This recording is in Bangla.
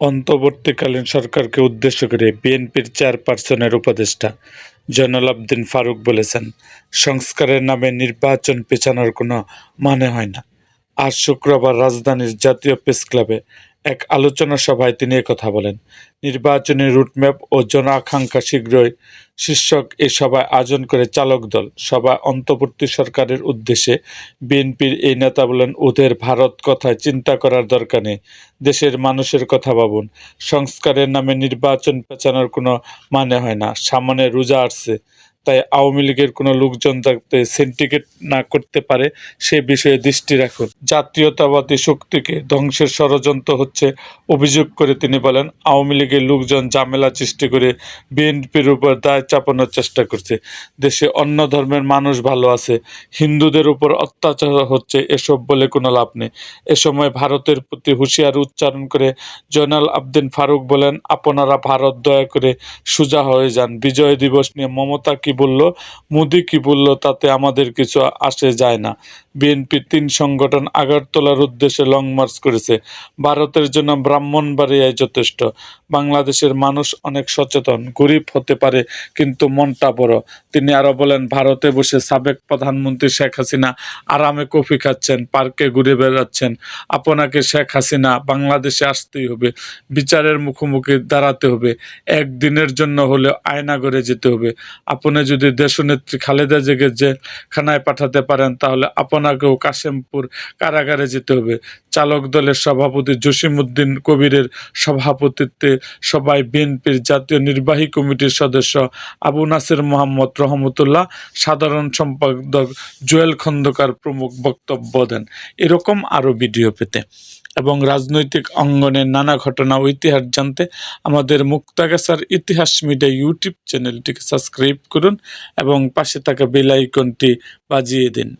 অন্তর্বর্তীকালীন সরকারকে উদ্দেশ্য করে বিএনপির চেয়ারপারসনের উপদেষ্টা জয়নাল আবদিন ফারুক বলেছেন, সংস্কারের নামে নির্বাচন পেছানোর কোনো মানে হয় না। আজ শুক্রবার রাজধানীর জাতীয় প্রেসক্লাবে এক আলোচনা সভায় তিনি কথা বলেন। নির্বাচনী রুটম্যাপ ও জনআকাঙ্ক্ষা শীঘ্রই শীর্ষক এ সভায় আয়োজন করে চালক দল। সভায় অন্তর্বর্তী সরকারের উদ্দেশ্যে বিএনপির এই নেতা বলেন, ওদের ভারত কথায় চিন্তা করার দরকার নেই। দেশের মানুষের কথা ভাবুন। সংস্কারের নামে নির্বাচন পেছানোর কোনো মানে হয় না। সামনে রোজা আসছে, তাই আওয়ামী লীগের কোনো লোকজন যাতে সিন্ডিকেট না করতে পারে সে বিষয়ে দৃষ্টি রাখুন। জাতীয়তাবাদী শক্তিকে ধ্বংসের ষড়যন্ত্র হচ্ছে অভিযোগ করে তিনি বলেন, আওয়ামী লীগের লোকজন ঝামেলা সৃষ্টি করে বিএনপির উপর দায় চাপানোর চেষ্টা করছে। দেশে অন্য ধর্মের মানুষ ভালো আছে, হিন্দুদের উপর অত্যাচার হচ্ছে এসব বলে কোনো লাভ নেই। এ সময় ভারতের প্রতি হুঁশিয়ার উচ্চারণ করে জয়নাল আবদীন ফারুক বলেন, আপনারা ভারত দয়া করে সোজা হয়ে যান। বিজয় দিবস নিয়ে মমতা কি বলল, মোদি কি বলল তাতে আমাদের কিছু আসে যায় না। বিএনপির তিন সংগঠন আগরতলার উদ্দেশ্যে লং মার্চ করেছে। ভারতের জন্য ব্রাহ্মণবাড়িয়ায় যথেষ্ট। বাংলাদেশের মানুষ অনেক সচেতন, গরিব হতে পারে কিন্তু মনটা বড়। তিনি আরও বলেন, ভারতে বসে সাবেক প্রধানমন্ত্রী শেখ হাসিনা আরামে কফি খাচ্ছেন, পার্কে ঘুরে বেড়াচ্ছেন। আপনাকে শেখ হাসিনা বাংলাদেশে আসতেই হবে, বিচারের মুখোমুখি দাঁড়াতে হবে, একদিনের জন্য হলেও আয়নাঘরে যেতে হবে। আপনি যদি দেশনেত্রী খালেদা জিয়াকে জেলখানায় পাঠাতে পারেন তাহলে আপনাকেও কাশেমপুর কারাগারে যেতে হবে। চালক দলের সভাপতি জসিমউদ্দিন কবিরের সভাপতিত্বে সবাই বিএনপির জাতীয় নির্বাহী কমিটির সদস্য আবু নাসের মোহাম্মদ রহমতুল্লাহ, সাধারণ সম্পাদক জুয়েল খন্দকার প্রমুখ বক্তব্য দেন। এরকম আরও ভিডিও পেতে এবং রাজনৈতিক অঙ্গনের নানা ঘটনা ও ইতিহাস জানতে আমাদের মুক্তাগাছার ইতিহাস মিডিয়া ইউটিউব চ্যানেলটিকে সাবস্ক্রাইব করুন এবং পাশে থাকা বেল আইকনটি বাজিয়ে দিন।